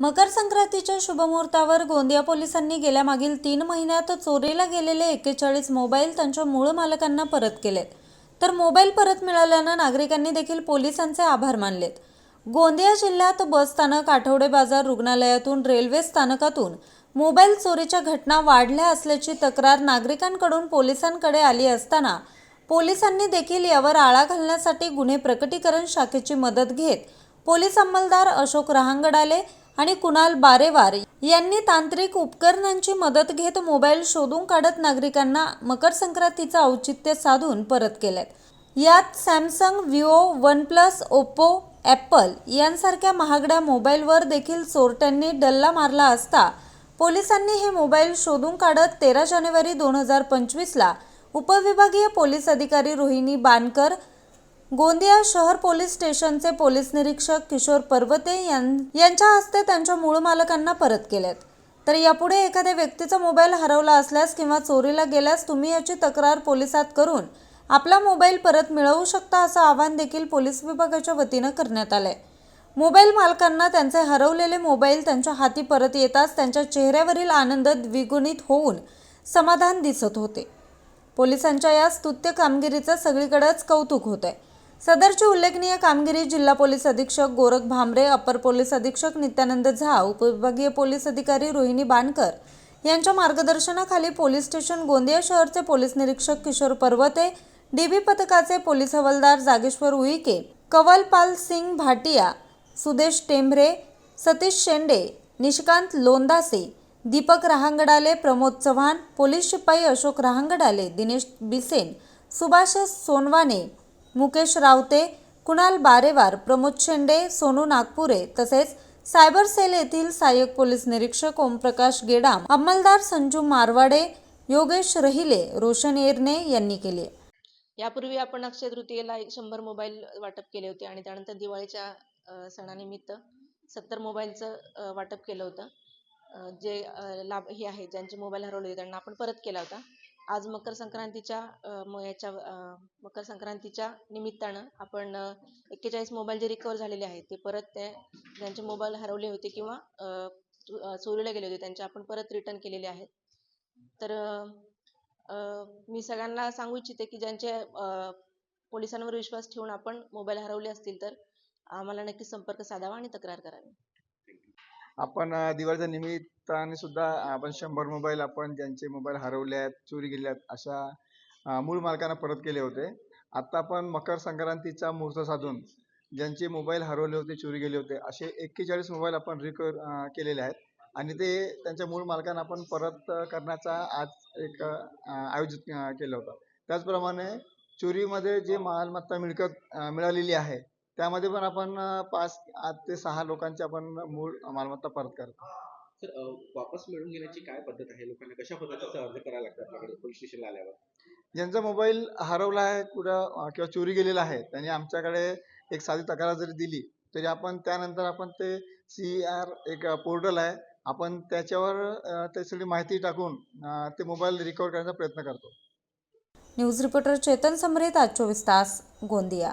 मकर संक्रांतीच्या शुभमुहूर्तावर गोंदिया पोलिसांनी गेल्या मागील तीन महिन्यात चोरीला गेलेले एक्केचाळीस मोबाईल त्यांच्या मूळ मालकांना परत केलेत. तर मोबाईल परत मिळाल्यानं नागरिकांनी देखील पोलिसांचे आभार मानलेत. गोंदिया जिल्ह्यात बस स्थानक आठवडे बाजार रुग्णालयातून रेल्वे स्थानकातून मोबाईल चोरीच्या घटना वाढल्या असल्याची तक्रार नागरिकांकडून पोलिसांकडे आली असताना पोलिसांनी देखील यावर आळा घालण्यासाठी गुन्हे प्रकटीकरण शाखेची मदत घेत पोलीस अंमलदार अशोक रहांगडाले आणि कुणाल बारेवार यांनी तांत्रिक उपकरणांची मदत घेत मोबाईल शोधून काढत नागरिकांना मकर संक्रांतीचं औचित्य साधून परत केलेत यात Samsung Vivo one plus Oppo Apple यांसारख्या महागड्या मोबाईलवर देखील चोरट्यांनी डल्ला मारला असता पोलिसांनी हे मोबाईल शोधून काढत तेरा जानेवारी दोन हजार पंचवीसला उपविभागीय पोलीस अधिकारी रोहिणी बानकर गोंदिया शहर पोलीस स्टेशनचे पोलीस निरीक्षक किशोर पर्वते यां- यांच्या हस्ते त्यांच्या मूळ मालकांना परत केलेत. तर यापुढे एखाद्या व्यक्तीचा मोबाईल हरवला असल्यास किंवा चोरीला गेल्यास तुम्ही याची तक्रार पोलिसात करून आपला मोबाईल परत मिळवू शकता असं आवाहन देखील पोलीस विभागाच्या वतीनं करण्यात आलंय. मोबाईल मालकांना त्यांचे हरवलेले मोबाईल त्यांच्या हाती परत येताच त्यांच्या चेहऱ्यावरील आनंद द्विगुणित होऊन समाधान दिसत होते. पोलिसांच्या या स्तुत्य कामगिरीचं सगळीकडेच कौतुक होत आहे सदरची उल्लेखनीय कामगिरी जिल्हा पोलीस अधीक्षक गोरख भामरे अपर पोलीस अधीक्षक नित्यानंद झा उपविभागीय पोलीस अधिकारी रोहिणी बानकर यांच्या मार्गदर्शनाखाली पोलीस स्टेशन गोंदिया शहरचे पोलीस निरीक्षक किशोर पर्वते डीबी पथकाचे पोलीस हवालदार जागेश्वर उईके कवलपाल सिंग भाटिया सुदेश टेंभरे सतीश शेंडे निशिकांत लोंदासे दीपक रहांगडाले प्रमोद चव्हाण पोलीस शिपाई अशोक रहांगडाले दिनेश बिसेन सुभाष सोनवाने मुकेश रावते कुणाल बारेवार प्रमोद शेंडे सोनू नागपुरे तसेच सायबर सेल येथील सहाय्यक पोलीस निरीक्षक ओमप्रकाश गेडाम अंमलदार संजू मारवाडे योगेश रहिले रोशन एरने यांनी केले. यापूर्वी आपण अक्षय तृतीयेला एक शंभर मोबाईल वाटप केले होते आणि त्यानंतर दिवाळीच्या सणानिमित्त सत्तर मोबाईलचं वाटप केलं होतं. जे लाभ हे आहे ज्यांचे मोबाईल हरवले होते त्यांना आपण परत केला होता. आज मकर संक्रांतीच्या म- याच्या मकर संक्रांतीच्या निमित्तानं आपण एक्केचाळीस मोबाईल जे रिकवर झालेले आहेत ते परत ते ज्यांचे मोबाईल हरवले होते किंवा चोरीला गेले होते त्यांचे आपण परत रिटर्न केलेले आहेत. तर मी सगळ्यांना सांगू इच्छिते की ज्यांचे पोलिसांवर विश्वास ठेवून आपण मोबाईल हरवले असतील तर आम्हाला नक्की संपर्क साधावा आणि तक्रार करावी. आपण दिवाळीच्या निमित्ताने सुद्धा आपण शंभर मोबाईल आपण ज्यांचे मोबाईल हरवले आहेत चोरी गेले आहेत अशा मूळ मालकांना परत केले होते. आता आपण मकर संक्रांतीचा मुहूर्त साधून ज्यांचे मोबाईल हरवले होते चोरी गेले होते असे एक्केचाळीस मोबाईल आपण रिकवर केलेले आहेत. आणि ते त्यांच्या मूळ मालकांना आपण परत करण्याचा आज एक आयोजित केलं होतं. त्याचप्रमाणे चोरीमध्ये जे मालमत्ता मिळकत मिळालेली आहे त्यामध्ये पण आपण पाच आठ ते सहा लोकांची आपण मूळ मालमत्ता परत करतो. सर वापस मिळवून घेण्याची काय पद्धत आहे? लोकांना कशा पद्धतीचा अर्ज करायला लागतो आपल्याकडे? पोलीस स्टेशनला आल्यावर? ज्यांचा मोबाईल हरवला आहे कुठं किंवा चोरी गेलेला आहे त्यांनी आमच्याकडे एक साधी तक्रार जरी दिली तरी आपण त्यानंतर आपण ते सी आर एक पोर्टल आहे आपण त्याच्यावर अ, ते सगळी माहिती टाकून ते मोबाईल रिकवर करण्याचा प्रयत्न करतो. न्यूज रिपोर्टर चेतन समरेत आज चोवीस तास गोंदिया.